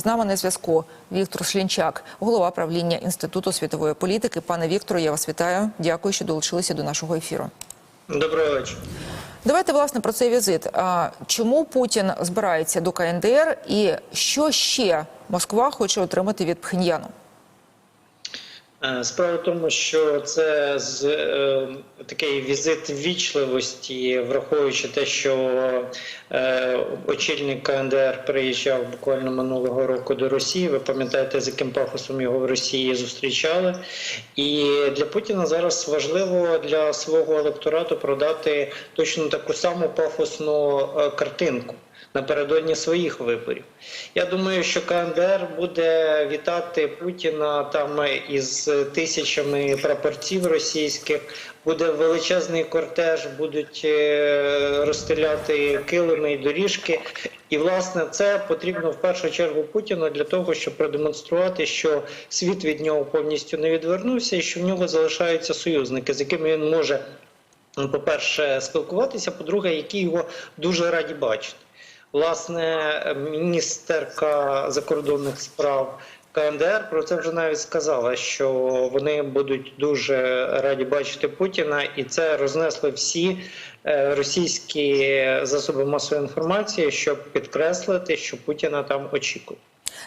З нами на зв'язку Віктор Шлінчак, голова правління Інституту світової політики. Пане Вікторе, я вас вітаю. Дякую, що долучилися до нашого ефіру. Доброго вечора. Давайте власне про цей візит. Чому Путін збирається до КНДР і що ще Москва хоче отримати від Пхеньяну? Е, Справа в тому, що це з е, такий візит ввічливості, враховуючи те, що е, очільник КНДР приїжджав буквально минулого року до Росії. Ви пам'ятаєте, з яким пафосом його в Росії зустрічали. І для Путіна зараз важливо для свого електорату продати точно таку саму пафосну е, картинку. Напередодні своїх виборів. Я думаю, що КНДР буде вітати Путіна там із тисячами прапорців російських. Буде величезний кортеж, будуть е, розстріляти килими і доріжки. І власне це потрібно в першу чергу Путіну для того, щоб продемонструвати, що світ від нього повністю не відвернувся, і що в нього залишаються союзники, з якими він може, ну, по-перше, спілкуватися, по-друге, які його дуже раді бачити. Власне, міністерка закордонних справ КНДР про це вже навіть сказала, що вони будуть дуже раді бачити Путіна, і це рознесли всі е, російські засоби масової інформації, щоб підкреслити, що Путіна там очікують.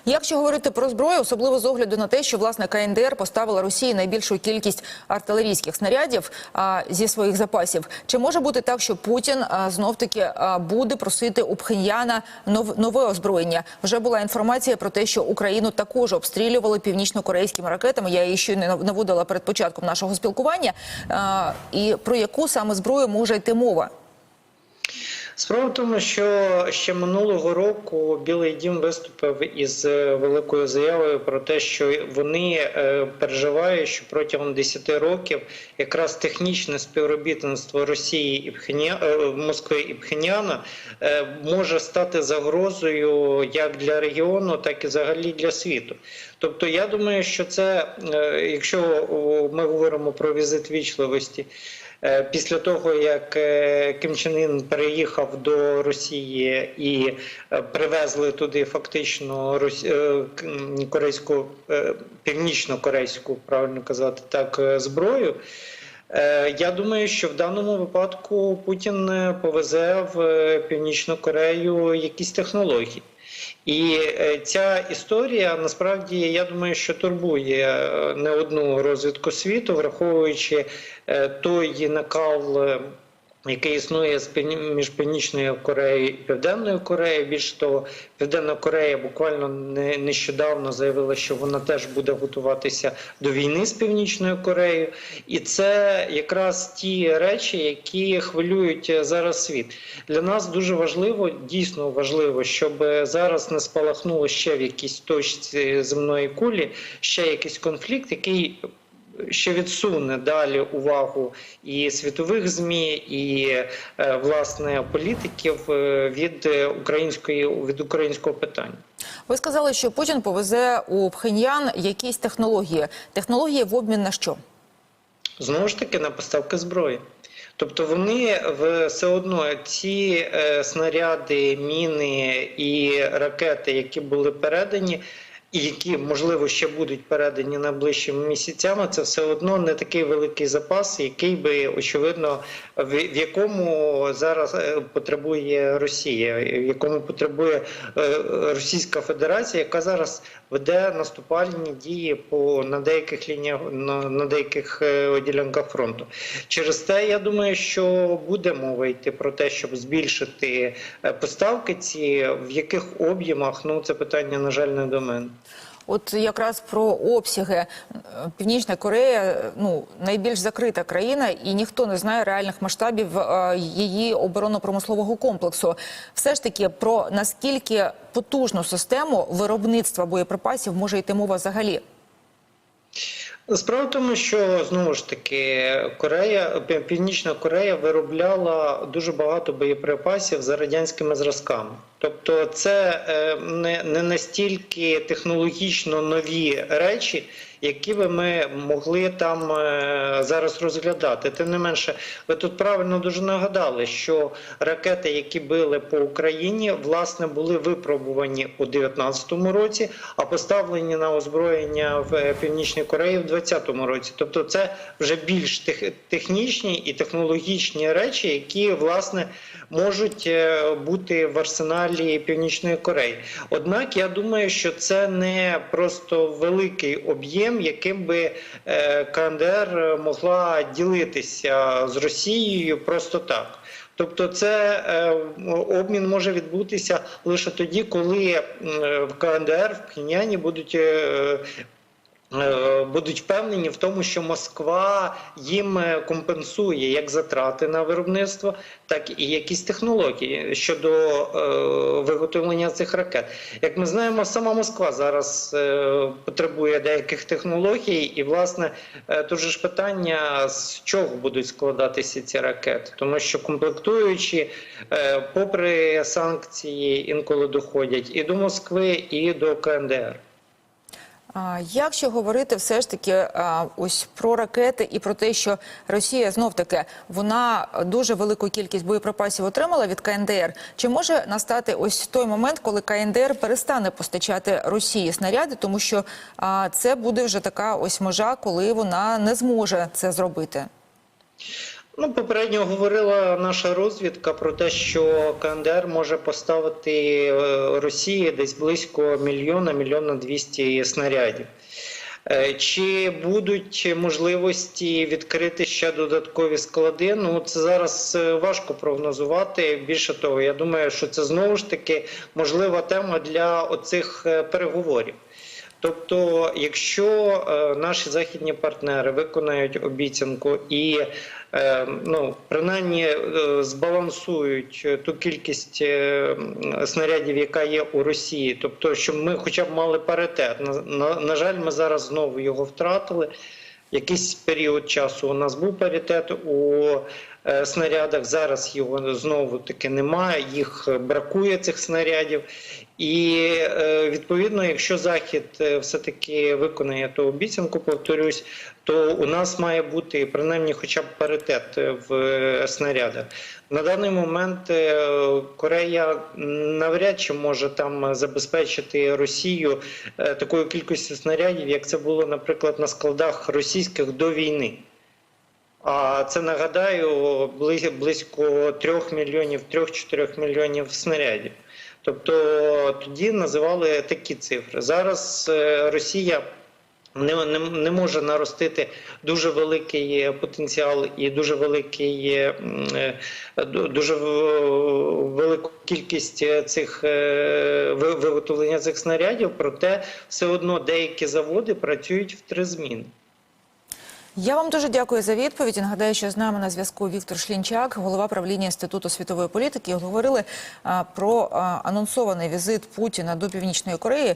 Якщо говорити про зброю, особливо з огляду на те, що власне КНДР поставила Росії найбільшу кількість артилерійських снарядів а, зі своїх запасів, чи може бути так, що Путін знов таки буде просити у Пхеньяна нов, нове озброєння? Вже була інформація про те, що Україну також обстрілювали північно-корейськими ракетами. Я її ще не наводила перед початком нашого спілкування. А, і про яку саме зброю може йти мова? Справа в тому, що ще минулого року Білий Дім виступив із е, великою заявою про те, що вони е, переживають, що протягом 10 років якраз технічне співробітництво Росії і Пхеня... е, Москви і Пхеняна може стати загрозою як для регіону, так і взагалі для світу. Тобто, я думаю, що це, е, якщо ми говоримо про візит вічливості. Е, Після того, як е, Ким Чен Ін переїхав до Росії і привезли туди фактично корейську, північно-корейську, правильно казати так, зброю. Я думаю, що в даному випадку Путін повезе в Північну Корею якісь технології. І е, ця історія насправді я думаю, що турбує е, не одну розвідку світу, враховуючи е, той накал. Який існує між Північною Кореєю і Південною Кореєю. Більш того, Південна Корея буквально не- нещодавно заявила, що вона теж буде готуватися до війни з Північною Кореєю, і це якраз ті речі, які хвилюють е, зараз світ. Для нас дуже важливо, дійсно важливо, щоб е, зараз не спалахнуло ще в якійсь точці земної кулі, ще якийсь конфлікт, який ще відсуне далі увагу і світових змі, і е, власне політиків е, від української від українського питання. Ви сказали, що Путін повезе у Пхеньян якісь технології. Технології в обмін на що? Знову ж таки на поставки зброї. Тобто вони все одно ці е, снаряди, міни і ракети, які були передані, які можливо ще будуть передані найближчими місяцями, це все одно не такий великий запас, який би очевидно в, якому зараз е, потребує Росія, в якому потребує е, Російська Федерація, яка зараз веде наступальні дії по на деяких лініях на, на деяких е, ділянках фронту. Через те я думаю, що буде мова йти про те, щоб збільшити поставки ці в яких об'ємах. Ну це питання, на жаль, не до мене. От якраз про обсяги Е, Північна Корея ну найбільш закрита країна, і ніхто не знає реальних масштабів е, її оборонно-промислового комплексу. Все ж таки про наскільки потужну систему виробництва боєприпасів може йти мова взагалі. Справа в тому, що знову ж таки Корея, Північна Корея виробляла дуже багато боєприпасів за радянськими зразками. Тобто, це е, не, не настільки технологічно нові речі, які би ми могли там е, зараз розглядати. Тим не менше, ви тут правильно дуже нагадали, що ракети, які били по Україні, власне були випробувані у 2019 році, а поставлені на озброєння в е, Північній Кореї в 2020 році. Тобто, це вже більш технічні і технологічні речі, які власне можуть е, бути в арсеналі Північної Кореї. Однак я думаю, що це не просто великий об'єм, яким би е, КНДР могла ділитися з Росією просто так. Тобто, це е, обмін може відбутися лише тоді, коли в КНДР в Пхеньяні будуть. е, Будуть впевнені в тому, що Москва їм е, компенсує як затрати на виробництво, так і якісь технології щодо е, виготовлення цих ракет. Як ми знаємо, сама Москва зараз е, потребує деяких технологій, і власне е, тут же ж питання з чого будуть складатися ці ракети, тому що комплектуючі, е, попри санкції, інколи доходять і до Москви, і до КНДР. Якщо говорити все ж таки ось про ракети і про те, що Росія знов таки вона дуже велику кількість боєприпасів отримала від КНДР, чи може настати ось той момент, коли КНДР перестане постачати Росії снаряди, тому що це буде вже така ось межа, коли вона не зможе це зробити? Ну, попередньо говорила наша розвідка про те, що КНДР може поставити е, Росії десь близько мільйона, мільйона двісті снарядів. Е, Чи будуть можливості відкрити ще додаткові склади? Ну це зараз е, важко прогнозувати. Більше того, я думаю, що це знову ж таки можлива тема для оцих переговорів. Тобто, якщо е, наші західні партнери виконають обіцянку і е, ну, принаймні е, збалансують ту кількість снарядів, яка є у Росії, тобто, щоб ми хоча б мали паритет. На, на, жаль, ми зараз знову його втратили. Якийсь період часу у нас був паритет у снарядах. Зараз його знову таки немає. Їх бракує цих снарядів. І е, відповідно, якщо Захід е, все-таки виконає ту обіцянку, повторюсь, то у нас має бути принаймні хоча б паритет е, в е, снарядах. На даний момент е, Корея навряд чи може там забезпечити Росію е, такою кількістю снарядів, як це було, наприклад, на складах російських до війни. Це нагадаю близь- близько 3 мільйонів, 3-4 мільйонів снарядів. Тобто тоді називали такі цифри. Зараз е, Росія не, не, не може наростити дуже великий потенціал і дуже великий е, е, ду- дуже велику кількість цих виготовлення цих снарядів, проте все одно деякі заводи працюють в три зміни. Я вам дуже дякую за відповідь. Нагадаю, що з нами на зв'язку Віктор Шлінчак, голова правління інституту світової політики. Говорили про анонсований візит Путіна до Північної Кореї.